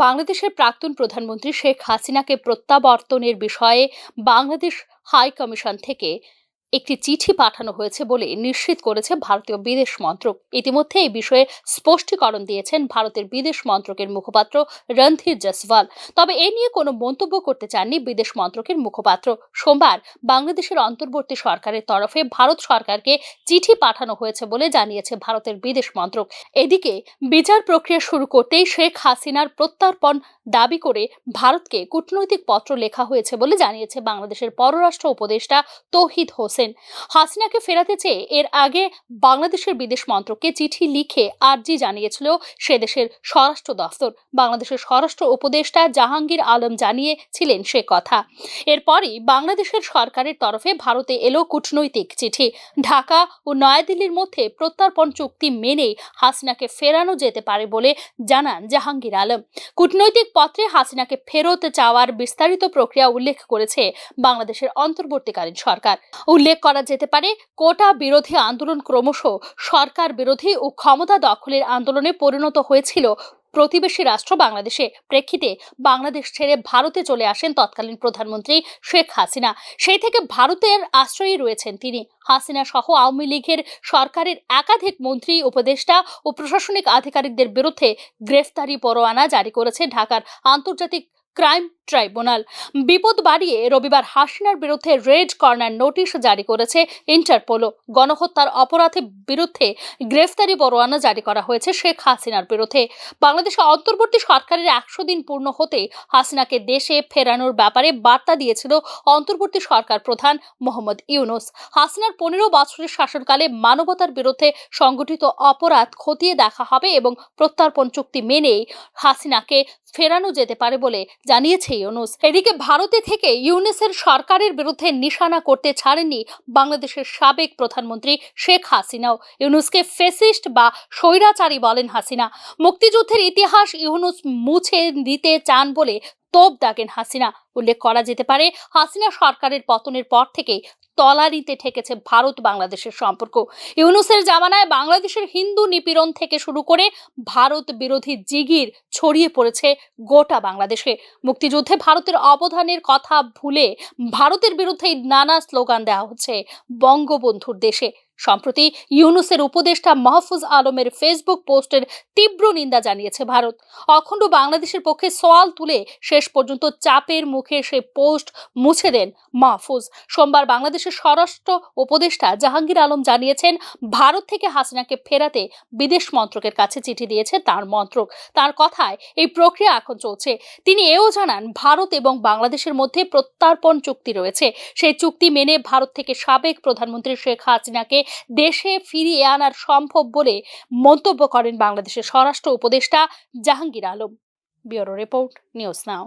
বাংলাদেশের প্রাক্তন প্রধানমন্ত্রী শেখ হাসিনাকে প্রত্যাবর্তনের বিষয়ে বাংলাদেশ হাই কমিশন থেকে একটি চিঠি পাঠানো হয়েছে বলে নিশ্চিত করেছে ভারতীয় বিদেশ মন্ত্রক। ইতিমধ্যে এই বিষয়ে স্পষ্টীকরণ দিয়েছেন ভারতের বিদেশ মন্ত্রকের মুখপাত্র রণধীর জসওয়াল তবে এ নিয়ে কোনো মন্তব্য করতে চাননি বিদেশ মন্ত্রকের মুখপাত্র। সোমবার বাংলাদেশের অন্তর্বর্তী সরকারের তরফে ভারত সরকারকে চিঠি পাঠানো হয়েছে বলে জানিয়েছে ভারতের বিদেশ মন্ত্রক। এদিকে বিচার প্রক্রিয়া শুরু করতেই শেখ হাসিনার প্রত্যর্পণ দাবি করে ভারতকে কূটনৈতিক পত্র লেখা হয়েছে বলে জানিয়েছে বাংলাদেশের পররাষ্ট্র উপদেষ্টা তৌহিদ হোসেন। হাসিনাকে ফেরাতে চেয়ে এর আগে বাংলাদেশের বিদেশ মন্ত্রককে চিঠি লিখে আর্জি জানিয়েছিল সে দেশের স্বরাষ্ট্র দফতর। বাংলাদেশের স্বরাষ্ট্র উপদেষ্টা জাহাঙ্গীর আলম জানিয়েছিলেন সে কথা। এরপরই বাংলাদেশের সরকারের তরফে ভারতে এলো কূটনৈতিক চিঠি। ঢাকা ও নয়াদিল্লির মধ্যে প্রত্যর্পণ চুক্তি মেনেই হাসিনাকে ফেরানো যেতে পারে বলে জানান জাহাঙ্গীর আলম। কূটনৈতিক পত্রে হাসিনাকে ফেরত চাওয়ার বিস্তারিত প্রক্রিয়া উল্লেখ করেছে বাংলাদেশের অন্তর্বর্তীকালীন সরকার। উল্লেখ করা যেতে পারে, কোটা বিরোধী আন্দোলন ক্রমশ সরকার বিরোধী ও ক্ষমতা দখলের আন্দোলনে পরিণত হয়েছিল। প্রতিবেশী রাষ্ট্র বাংলাদেশে প্রেক্ষিতে বাংলাদেশ ছেড়ে ভারতে চলে আসেন তৎকালীন প্রধানমন্ত্রী শেখ হাসিনা। সেই থেকে ভারতের আশ্রয়ী রয়েছেন তিনি। হাসিনা সহ আওয়ামী লীগের সরকারের একাধিক মন্ত্রী, উপদেষ্টা ও প্রশাসনিক আধিকারিকদের বিরুদ্ধে গ্রেফতারি পরোয়ানা জারি করেছে ঢাকার আন্তর্জাতিক ক্রাইম ট্রাইব্যুনাল। বিপদ বাড়িয়ে রবিবার হাসিনার বিরুদ্ধে রেড কর্নার নোটিশ জারি করেছে ইন্টারপোলো গণহত্যার অপরাধের বিরুদ্ধে গ্রেফতারি পরোয়ানা জারি করা হয়েছে শেখ হাসিনার বিরুদ্ধে। বাংলাদেশে অন্তর্বর্তী সরকারের একশো দিন পূর্ণ হতে হাসিনাকে দেশে ফেরানোর ব্যাপারে বার্তা দিয়েছিল অন্তর্বর্তী সরকার প্রধান মোহাম্মদ ইউনুস। হাসিনার পনেরো বছরের শাসনকালে মানবতার বিরুদ্ধে সংগঠিত অপরাধ খতিয়ে দেখা হবে এবং প্রত্যর্পণ চুক্তি মেনেই হাসিনাকে ফেরানো যেতে পারে বলে জানিয়েছে ইউনুস। এদিকে ভারতে থেকে ইউনুসের সরকারের বিরুদ্ধে নিশানা করতে ছাড়েননি বাংলাদেশের সাবেক প্রধানমন্ত্রী শেখ হাসিনাও। ইউনুসকে ফেসিস্ট বা স্বৈরাচারী বলেন হাসিনা। মুক্তিযুদ্ধের ইতিহাস ইউনুস মুছে দিতে চান বলে তোপ দাগেন হাসিনা। উল্লেখ করা যেতে পারে, হাসিনা সরকারের পতনের পর থেকেই তলানিতে ঠেকেছে ভারত বাংলাদেশের সম্পর্ক। ইউনুসের জামানায় বাংলাদেশের হিন্দু নিপীড়ন থেকে শুরু করে ভারত বিরোধী জিগির ছড়িয়ে পড়েছে গোটা বাংলাদেশে। মুক্তিযুদ্ধে ভারতের অবদানের কথা ভুলে ভারতের বিরুদ্ধে নানা স্লোগান দেওয়া হচ্ছে বঙ্গবন্ধুর দেশে। সম্প্রতি ইউনুসের উপদেষ্টা মাহফুজ আলমের ফেসবুক পোস্টের তীব্র নিন্দা জানিয়েছে ভারত। অখণ্ড বাংলাদেশের পক্ষে সওয়াল তুলে শেষ পর্যন্ত চাপের মুখে সে পোস্ট মুছে দেন মাহফুজ। সোমবার বাংলাদেশের স্বরাষ্ট্র উপদেষ্টা জাহাঙ্গীর আলম জানিয়েছেন, ভারত থেকে হাসিনাকে ফেরাতে বিদেশ মন্ত্রকের কাছে চিঠি দিয়েছে তার মন্ত্রক। তার কথায় এই প্রক্রিয়া এখন চলছে। তিনি এও জানান, ভারত এবং বাংলাদেশের মধ্যে প্রত্যার্পণ চুক্তি রয়েছে। সেই চুক্তি মেনে ভারত থেকে সাবেক প্রধানমন্ত্রী শেখ হাসিনাকে দেশে ফিরিয়ে আনার সম্ভব বলে মন্তব্য করেন বাংলাদেশের স্বরাষ্ট্র উপদেষ্টা Jahangir Alam. Bureau report, news now.